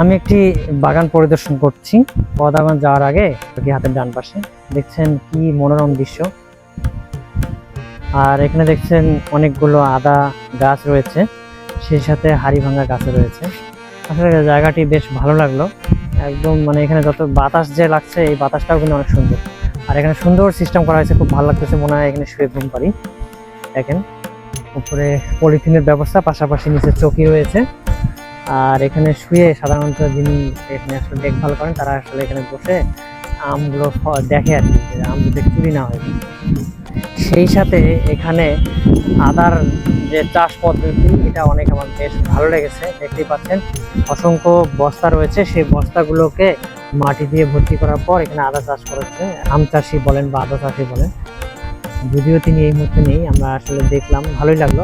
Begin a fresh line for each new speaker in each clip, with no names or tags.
আমি একটি বাগান পরিদর্শন করছি। পদাগঞ্জ যাওয়ার আগে কি হাতের ডান পাশে। দেখছেন কি মনোরম দৃশ্য। আর এখানে দেখছেন অনেকগুলো আদা গাছ রয়েছে। সেই সাথে হাড়ি ভাঙা গাছ রয়েছে। আসলে জায়গাটি বেশ ভালো লাগল। একদম মানে এখানে যত বাতাস যে লাগছে, এই বাতাসটাও কিন্তু অনেক সুন্দর। আর এখানে সুন্দর সিস্টেম করা হয়েছে, খুব ভালো লাগতেছে মনে হয় এখানে শুয়ে ঘুম পারি। দেখেন, উপরে পলিথিনের ব্যবস্থা, পাশাপাশি নিচে চকি রয়েছে। আর এখানে শুয়ে সাধারণত যিনি এখানে আসলে দেখভাল করেন, তারা আসলে এখানে বসে আমগুলো দেখে আর কি আম যদি চুরি না হয়। সেই সাথে এখানে আদার যে চাষ পদ্ধতি, এটা অনেক আমার বেশ ভালো লেগেছে, দেখতেই পাচ্ছেন। অসংখ্য বস্তা রয়েছে, সেই বস্তাগুলোকে মাটি দিয়ে ভর্তি করার পর এখানে আদা চাষ করা হচ্ছে আম চাষি বলেন বা আদা চাষি বলেন। যদিও তিনি এই মুহূর্তে নেই, আমরা আসলে দেখলাম, ভালোই লাগল।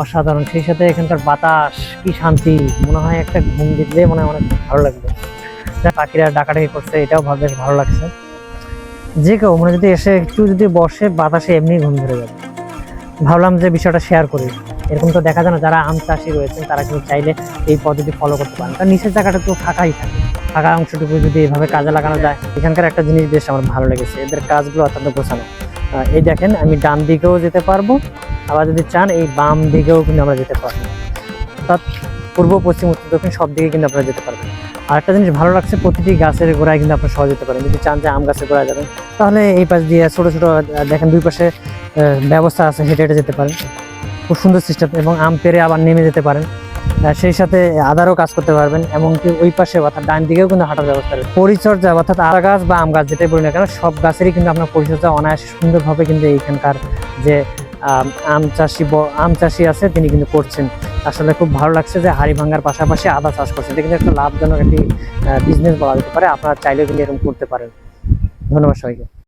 অসাধারণ। সেই সাথে এখানকার বাতাস, কি শান্তি। মনে হয় একটা ঘুম দিলে মনে হয় অনেক ভালো লাগবে। পাখিরা ডাকাডাকি করছে, এটাও বেশ ভালো লাগছে। যে কেউ মানে যদি এসে একটু যদি বসে, বাতাসে এমনি ঘুম ধরে যাবে। ভাবলাম যে বিষয়টা শেয়ার করি। এরকম তো দেখা যায় না, যারা আম চাষি রয়েছেন, তারা কিন্তু চাইলে এই পদ্ধতি ফলো করতে পারেন। কারণ নিচের জায়গাটা তো ফাঁকাই থাকে। ফাঁকা অংশটুকু যদি এভাবে কাজে লাগানো যায়, এখানকার একটা জিনিস বেশ আমার ভালো লেগেছে। এদের কাজগুলো অত্যন্ত গোছানো। এই দেখেন, আমি ডান দিকেও যেতে পারব। আবার যদি চান, এই বাম দিকেও কিন্তু আমরা যেতে পারব। অর্থাৎ পূর্ব, পশ্চিম, উত্তর, দক্ষিণ সব দিকে কিন্তু আপনারা যেতে পারবেন। আর একটা জিনিস ভালো লাগছে, প্রতিটি গাছের গোড়ায় কিন্তু আপনারা সহজ যেতে পারেন যদি চান যে আম গাছের গোড়ায় যাবেন, তাহলে এই পাশ দিয়ে ছোট ছোট দেখেন দুই পাশে ব্যবস্থা আছে, হেঁটে হেঁটে যেতে পারেন। খুব সুন্দর সিস্টেম এবং আম পেরে আবার নেমে যেতে পারেন। সেই সাথে আদারও কাজ করতে পারবেন এমনকি ওই পাশে অর্থাৎ ডান দিকেও কিন্তু হাঁটার ব্যবস্থা রয়েছে। পরিচর্যা অর্থাৎ আদা গাছ বা আম গাছ যেটাই বলি না কেন, সব গাছেরই কিন্তু আপনার পরিচর্যা অনায়াসে সুন্দরভাবে কিন্তু এইখানকার যে আম, চাষি আম চাষি আছে তিনি কিন্তু করছেন। আসলে খুব ভালো লাগছে যে হাড়ি ভাঙার পাশাপাশি আদা চাষ করছেন। এটা কিন্তু একটা লাভজনক একটি বিজনেস বলা যেতে পারে। আপনারা চাইলেও কিন্তু এরকম করতে পারেন। ধন্যবাদ সবাইকে।